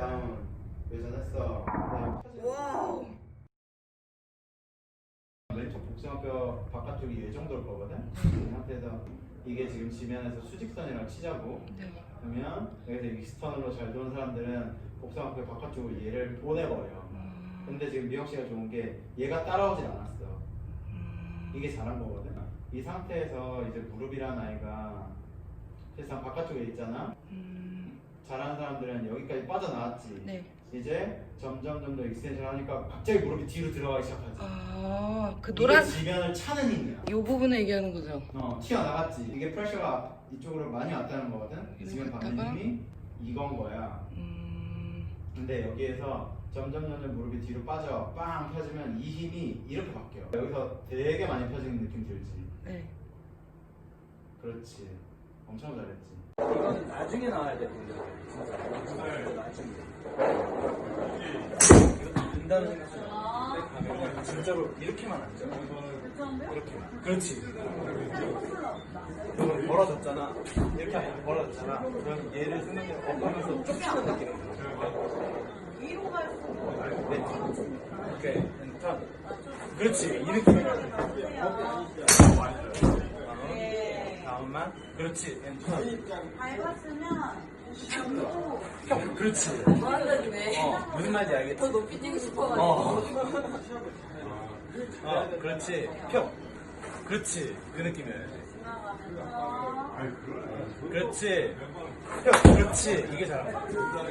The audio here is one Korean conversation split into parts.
다운 회전했어. 와우. 왼쪽 복숭아뼈 바깥쪽이 이 정도일 거거든. 이 상태에서 이게 지금 지면에서 수직선이랑 치자고. 네. 그러면 여기서 익스터널로 잘 도는 사람들은 복숭아뼈 바깥쪽으로 얘를 보내버려. 음, 근데 지금 미혁 씨가 좋은 게 얘가 따라오진 않았어. 음, 이게 잘한 거거든. 이 상태에서 이제 무릎이란 아이가 사실상 바깥쪽에 있잖아. 음, 잘하는 사람들은 여기까지 빠져나왔지. 네. 이제 점점 점점 익스텐션 하니까 갑자기 무릎이 뒤로 들어가기 시작하지. 아, 그 이게 노란 지면을 차는 힘이야. 요 부분을 얘기하는 거죠. 어, 튀어나갔지. 이게 프레셔가 이쪽으로 많이 왔다는 거거든. 지금 이렇게 받는 했다가? 힘이 이건 거야. 음, 근데 여기에서 점점 점점 무릎이 뒤로 빠져 빵 펴지면 이 힘이 이렇게 바뀌어. 여기서 되게 많이 펴지는 느낌 들지. 네. 그렇지. 엄청 잘했지. 이건 나중에 나와야 돼. 진짜. 나중에. 이것도 된다는 생각이 가면 진짜로 이렇게만 앉아. 이렇게. 그렇지. 그럼 벌어졌잖아. 이렇게 벌어졌잖아. 그럼 얘를 생각해 엎으면서 쭉 치는 느낌. 위로 갈수록. 오케이. 턴. 그렇지. 이 느낌이야. 다음만. 그렇지. 턴. 밟았으면 형, 그렇지. 무한대네. 어, 무슨 말인지 알겠지? 더 높이 뛰고 싶어가지고. 어. 어, 그렇지. 펴. 그렇지. 그 느낌이어야 돼. 그렇지. 펴. 그렇지. 이게 잘한 거야.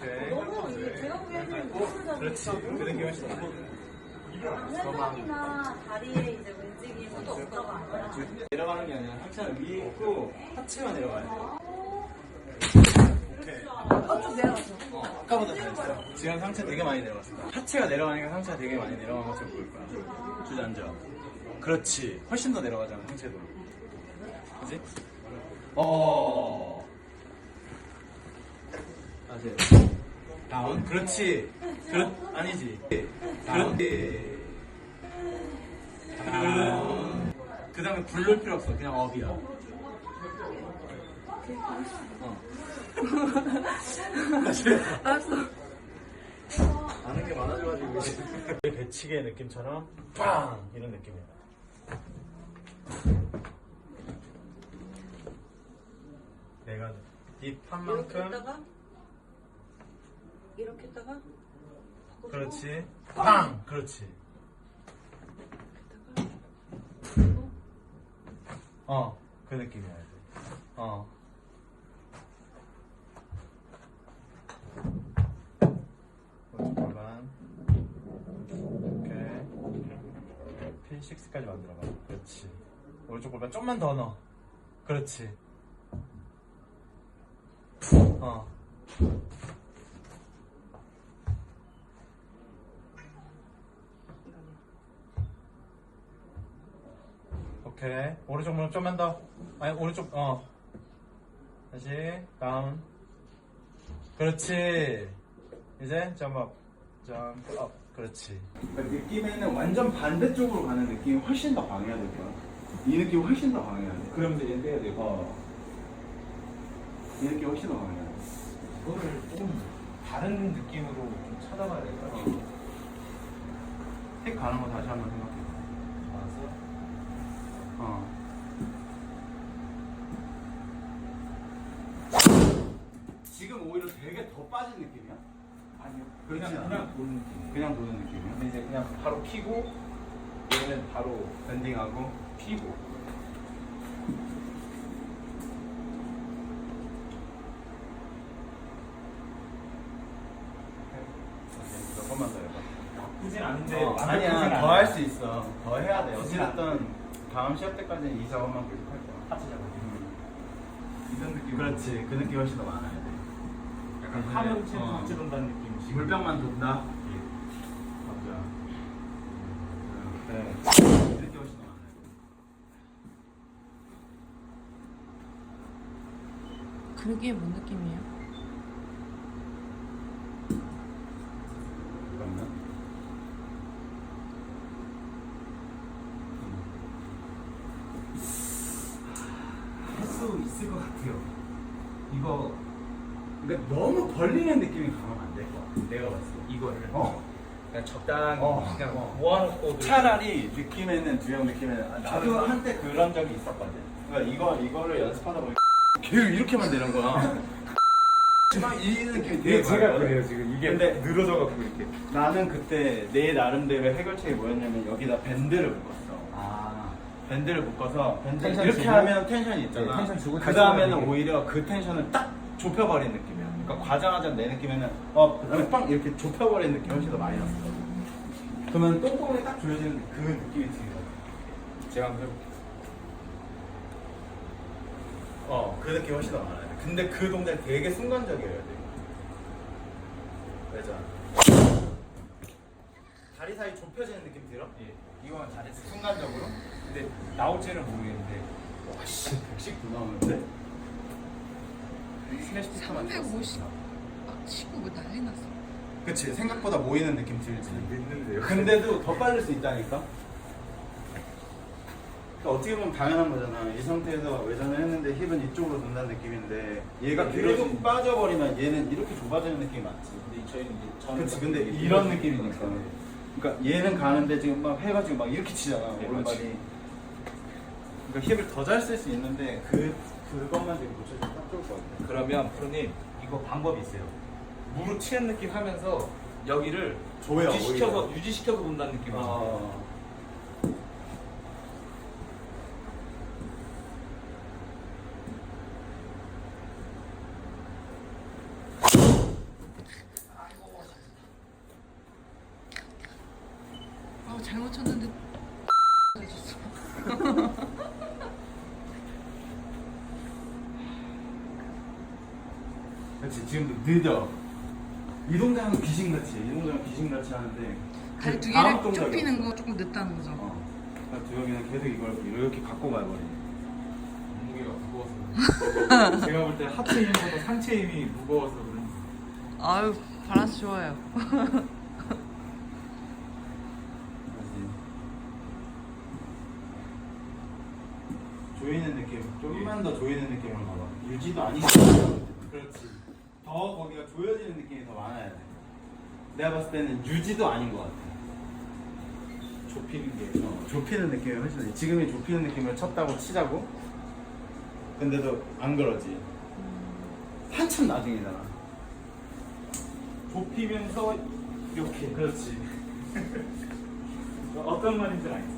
오케이. 너무 이게 제가 보기에는 잡고 그렇지. 그 느낌 훨씬 나. 팔다리나 다리에 이제 움직임은 없다가 아니라 내려가는 게 아니라 하체는 위에 있고 하체만 내려가야 돼. 오케이. 어좀 내려가죠. 어, 아까보다 잘 했어. 지금 상체 되게 많이 내려갔어. 하체가 내려가니까 상체가 되게 많이 내려간 것처럼 보일 거야. 주저앉아. 그렇지. 훨씬 더 내려가잖아, 상체도. 그지? 어. 다시. 다운. 그렇지. 그렇, 아니지. 그렇지. 그 다음에 굴릴 필요 없어. 그냥 업이야. 어. 알았어. 아는 게 많아져가지고 배치기 느낌처럼 빵 이런 느낌이야. 내가 딥한 이렇게 만큼 했다가 이렇게 했다가 바꿔주고 그렇지 빵 그렇지 어 그 느낌이야 어. 골반 오케이 핀 6까지 만들어봐. 그렇지. 오른쪽 골반 좀만 더 넣어. 그렇지. 어 오케이. 오른쪽 무릎 좀만 더. 아니 오른쪽 어. 다시 다운 그렇지. 이제 점업 점업 그렇지. 그러니까 느낌에는 완전 반대쪽으로 가는 느낌이 훨씬 더 강해야 될 거야. 이 느낌 훨씬 더 강해야 돼. 그러면서 얘 떼야 되고 어. 이 느낌 훨씬 더 강해야 돼. 그거를 조금 다른 느낌으로 좀 찾아봐야 될까? 어. 택 가는 거 다시 한번 생각해? 어. 지금 오히려 되게 더 빠진 느낌이야? 아니요 그렇지 그냥 않아. 그냥 도는 느낌 그냥 도는 느낌이야? 근데 이제 그냥 바로 피고 얘는 바로 밴딩하고 피고 몇 번만 더 해봐 나쁘진 않은데 어, 아니야. 더 할 수 있어 더 해야 돼 굳이 어쨌든 다음 시합 때까지는 이 작업만 계속 할 거야. 하체 작업 이런 느낌 그렇지. 그 느낌 훨씬 더 많아야 돼. 약간 근데, 파면 채 어. 박제 돈다는 느낌 물병만 돈다? 예. 맞아. 그래 그 느낌 훨씬 더 많아야 돼. 그게 뭔 느낌이에요? 그러면 할 수 있을 것 같아요. 이거 그러니까 너무 벌리는 느낌이 강하면 안 될 것 같아. 내가 봤을 때. 이거를 어. 그냥 적당히 어. 그냥 어. 모아놓고 차라리 느낌에는 두형 느낌에는 아, 나도 한때 그런 적이 있었거든. 그러니까 이거 이거를 연습하다 보니까 계속 이렇게만 되는 거야. 막이 느낌이 되게 강하거든. 지금 근데 늘어져갖고 이렇게 나는 그때 내 나름대로 해결책이 뭐였냐면 여기다 밴드를 묶었어. 아 밴드를 묶어서 밴드 텐션 이렇게 주고? 하면 텐션이 있잖아. 네, 텐션 주고 그 다시 다음에는 오히려 그 텐션을 딱 좁혀버린 느낌이야. 그러니까 과장하자면 내 느낌에는 어 그다음에 빵 이렇게 좁혀버린 느낌이 훨씬 더 많이 났어. 그러면 똥똥이 딱 조여지는 그 느낌이 들거든. 제가 한번 해볼게요 어, 그 느낌이 훨씬 더 많아요. 근데 그 동작이 되게 순간적이어야 돼. 알죠? 다리 사이 좁혀지는 느낌 들어? 예 이거만 잘했어요 순간적으로? 근데 나올지는 모르겠는데. 와씨 119 나오는데? 스매시 피터만 350. 막 치고 뭐 난리 났어. 그치 생각보다 모이는 느낌 들지. 믿는데요. 근데도 더 빠질 수 있다니까? 그러니까 어떻게 보면 당연한 거잖아. 이 상태에서 외전을 했는데 힙은 이쪽으로 돈다는 느낌인데 얘가 계속 빠져버리면 얘는 이렇게 좁아지는 느낌이 맞지. 근데 저희는 이제 저는 그치 근데 이런 느낌이니까. 그러니까 얘는 가는데 지금 막 해가지고 막 이렇게 치잖아 네, 오른발이 그러니까 힙을 더 잘 쓸 수 있는데 그 그것만 지금 고쳐주면 딱 좋을 것 같아 그러면 프로님 이거 방법이 있어요 무릎 치는 느낌 하면서 여기를 조여, 유지시켜서 오히려. 유지시켜서 본다는 느낌이죠 어. 아 잘못 쳤는데. 해줬어. 그렇지 지금도 느려 이 동작은 귀신같이 이 동작은 귀신같이 하는데 다리 그두 개를 동작이 좁히는 거 조금 늦다는 거죠. 어. 그러니까 두혁이는 계속 이걸 이렇게 갖고 가버리 몸무게가 무거워서 제가 볼 때 하체 힘보다 상체 힘이 무거워서 그런지 아유 밸런스 좋아요. 조이는 느낌. 좀만 더 조이는 느낌으로 가봐. 유지도 아니고 그렇지 더 거기가 조여지는 느낌이 더 많아야 돼. 내가 봤을 때는 유지도 아닌 것 같아. 좁히는 게. 어, 좁히는 느낌이 훨씬 더 지금이 좁히는 느낌을 쳤다고 치자고? 근데도 안 그러지. 한참 나중이잖아 좁히면서 이렇게. 그렇지. 어떤 말인지 알겠어요